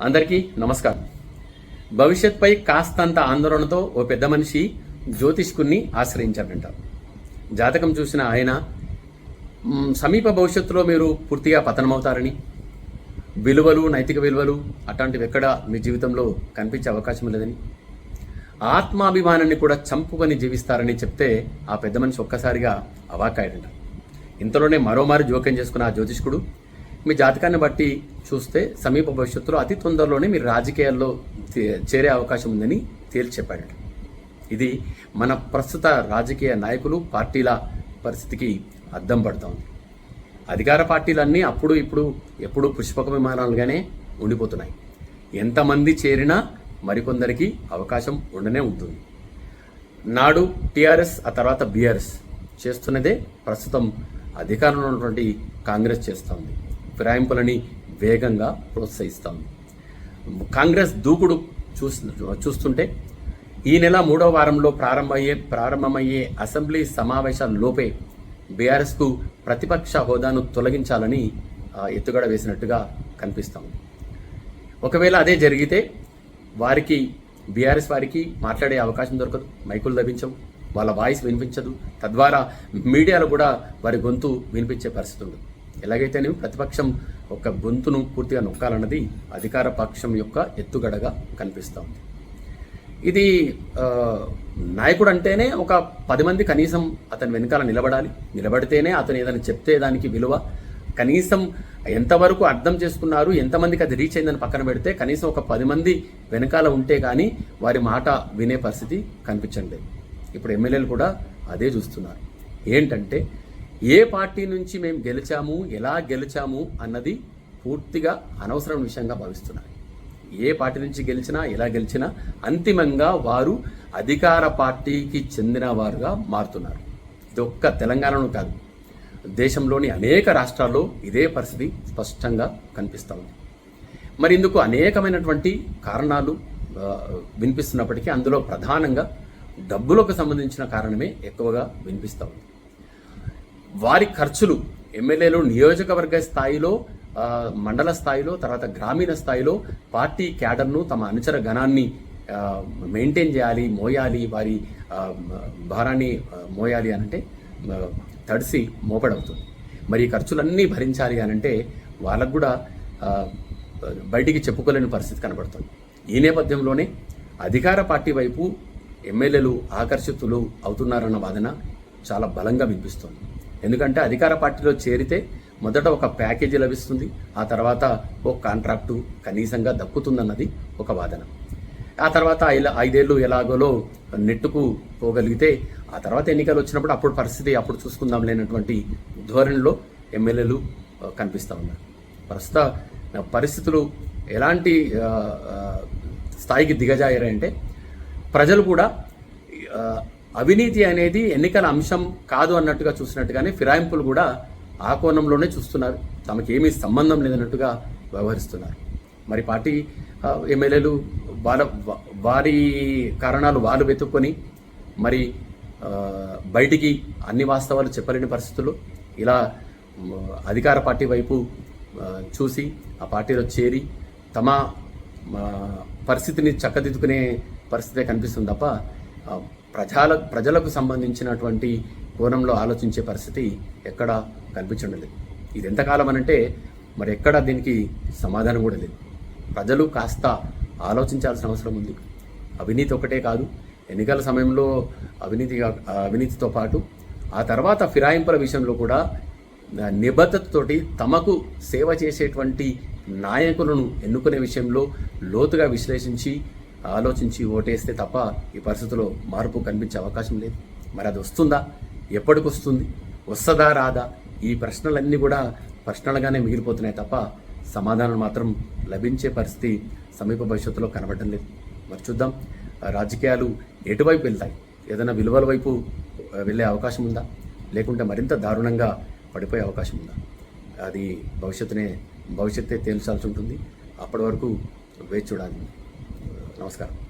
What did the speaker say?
అందరికీ నమస్కారం. భవిష్యత్పై కాస్తంత ఆందోళనతో ఓ పెద్ద మనిషి జ్యోతిష్కుణ్ణి ఆశ్రయించారంట జాతకం చూసిన ఆయన సమీప భవిష్యత్తులో మీరు పూర్తిగా పతనమవుతారని విలువలు నైతిక విలువలు అట్లాంటివి ఎక్కడ మీ జీవితంలో కనిపించే అవకాశం లేదని ఆత్మాభిమానాన్ని కూడా చంపుకొని జీవిస్తారని చెప్తే ఆ పెద్ద మనిషి ఒక్కసారిగా అవాకాయడంట ఇంతలోనే మరోమారు జోక్యం చేసుకున్న ఆ జ్యోతిష్కుడు మీ జాతకాన్ని బట్టి చూస్తే సమీప భవిష్యత్తులో అతి తొందరలోనే మీరు రాజకీయాల్లో చేరే అవకాశం ఉందని తేల్చెప్పాడు ఇది మన ప్రస్తుత రాజకీయ నాయకులు పార్టీల పరిస్థితికి అద్దం పడుతూ ఉంది అధికార పార్టీలన్నీ అప్పుడు ఇప్పుడు ఎప్పుడు పుష్పక విమానాలుగానే ఉండిపోతున్నాయి. ఎంతమంది చేరినా మరికొందరికి అవకాశం ఉండనే ఉంటుంది. నాడు టీఆర్ఎస్ ఆ తర్వాత బీఆర్ఎస్ చేస్తున్నదే ప్రస్తుతం అధికారంలో ఉన్నటువంటి కాంగ్రెస్ చేస్తూ ఉంది ఫిరాయింపులని వేగంగా ప్రోత్సహిస్తాం. కాంగ్రెస్ దూకుడు చూస్తు చూస్తుంటే ఈ నెల మూడో వారంలో ప్రారంభమయ్యే ప్రారంభమయ్యే అసెంబ్లీ సమావేశాల లోపే బీఆర్ఎస్కు ప్రతిపక్ష హోదాను తొలగించాలని ఎత్తుగడ వేసినట్టుగా కనిపిస్తోంది ఒకవేళ అదే జరిగితే వారికి బీఆర్ఎస్ వారికి మాట్లాడే అవకాశం దొరకదు మైకులు లభించవు వాళ్ళ వాయిస్ వినిపించదు. తద్వారా మీడియాలో కూడా వారి గొంతు వినిపించే పరిస్థితి ఉండదు. ఎలాగైతేనే ప్రతిపక్షం ఒక గొంతును పూర్తిగా నొక్కాలన్నది అధికార పక్షం యొక్క ఎత్తుగడగా కనిపిస్తూ ఉంది ఇది నాయకుడు అంటేనే ఒక పది మంది కనీసం అతని వెనకాల నిలబడాలి. నిలబడితేనే అతను ఏదైనా చెప్తే దానికి విలువ. కనీసం ఎంతవరకు అర్థం చేసుకున్నారు ఎంతమందికి అది రీచ్ అయిందని పక్కన పెడితే కనీసం ఒక పది మంది వెనకాల ఉంటే కానీ వారి మాట వినే పరిస్థితి కనిపించండి ఇప్పుడు ఎమ్మెల్యేలు కూడా అదే చూస్తున్నారు. ఏంటంటే ఏ పార్టీ నుంచి మేము గెలిచాము ఎలా గెలిచాము అన్నది పూర్తిగా అనవసరం విషయంగా భావిస్తున్నారు. ఏ పార్టీ నుంచి గెలిచినా ఎలా గెలిచినా అంతిమంగా వారు అధికార పార్టీకి చెందిన వారుగా మారుతున్నారు. ఇది ఒక్క తెలంగాణలో కాదు దేశంలోని అనేక రాష్ట్రాల్లో ఇదే పరిస్థితి స్పష్టంగా కనిపిస్తూ ఉంది. మరి ఇందుకు అనేకమైనటువంటి కారణాలు వినిపిస్తున్నప్పటికీ అందులో ప్రధానంగా డబ్బులకు సంబంధించిన కారణమే ఎక్కువగా వినిపిస్తూ ఉంది. వారి ఖర్చులు ఎమ్మెల్యేలు నియోజకవర్గ స్థాయిలో మండల స్థాయిలో తర్వాత గ్రామీణ స్థాయిలో పార్టీ క్యాడర్ను తమ అనుచర గణాన్ని మెయింటైన్ చేయాలి మోయాలి వారి భారాన్ని మోయాలి అనంటే తడిసి మోపడవుతుంది. మరి ఈ ఖర్చులన్నీ భరించాలి అనంటే వాళ్ళకు కూడా బయటికి చెప్పుకోలేని పరిస్థితి కనబడుతుంది. ఈ నేపథ్యంలోనే అధికార పార్టీ వైపు ఎమ్మెల్యేలు ఆకర్షితులు అవుతున్నారన్న వాదన చాలా బలంగా వినిపిస్తుంది. ఎందుకంటే అధికార పార్టీలో చేరితే మొదట ఒక ప్యాకేజీ లభిస్తుంది ఆ తర్వాత ఒక కాంట్రాక్టు కనీసంగా దక్కుతుందన్నది ఒక వాదన. ఆ తర్వాత ఐల- ఐదేళ్ళు ఎలాగోలో నెట్టుకు పోగలిగితే ఆ తర్వాత ఎన్నికలు వచ్చినప్పుడు అప్పుడు పరిస్థితి అప్పుడు చూసుకుందాం లేనటువంటి ధోరణిలో ఎమ్మెల్యేలు కనిపిస్తూ ఉన్నారు. ప్రస్తుత పరిస్థితులు ఎలాంటి స్థాయికి దిగజాయారంటే ప్రజలు కూడా అవినీతి అనేది ఎన్నికల అంశం కాదు అన్నట్టుగా చూసినట్టుగానే ఫిరాయింపులు కూడా ఆ కోణంలోనే చూస్తున్నారు. తమకేమీ సంబంధం లేదన్నట్టుగా వ్యవహరిస్తున్నారు. మరి పార్టీ ఎమ్మెల్యేలు వాళ్ళ వారి కారణాలు వాళ్ళు వెతుక్కొని మరి బయటికి అన్ని వాస్తవాలు చెప్పలేని పరిస్థితుల్లో ఇలా అధికార పార్టీ వైపు చూసి ఆ పార్టీలో చేరి తమ పరిస్థితిని చక్కదిద్దుకునే పరిస్థితే కనిపిస్తుంది తప్ప ప్రజల ప్రజలకు సంబంధించినటువంటి కోణంలో ఆలోచించే పరిస్థితి ఎక్కడ కనిపించడం లేదు. ఇది ఎంతకాలం అనంటే మరి ఎక్కడ దీనికి సమాధానం కూడా లేదు. ప్రజలు కాస్త ఆలోచించాల్సిన అవసరం ఉంది. అవినీతి ఒకటే కాదు ఎన్నికల సమయంలో అవినీతి అవినీతితో పాటు ఆ తర్వాత ఫిరాయింపుల విషయంలో కూడా నిబద్ధతతోటి తమకు సేవ చేసేటువంటి నాయకులను ఎన్నుకునే విషయంలో లోతుగా విశ్లేషించి ఆలోచించి ఓటేస్తే తప్ప ఈ పరిస్థితిలో మార్పు కనిపించే అవకాశం లేదు. మరి అది వస్తుందా? ఎప్పటికి వస్తుంది? వస్తుందా రాదా? ఈ ప్రశ్నలన్నీ కూడా ప్రశ్నలుగానే మిగిలిపోతున్నాయి తప్ప సమాధానం మాత్రం లభించే పరిస్థితి సమీప భవిష్యత్తులో కనబడడం లేదు. మరి చూద్దాం. రాజకీయాలు ఎటువైపు వెళ్తాయి? ఏదైనా విలువల వైపు వెళ్ళే అవకాశం ఉందా? లేకుంటే మరింత దారుణంగా పడిపోయే అవకాశం ఉందా? అది భవిష్యత్తునే భవిష్యత్తే తేల్చాల్సి ఉంటుంది. అప్పటి వరకు వేచి చూడాలి. నమస్కారం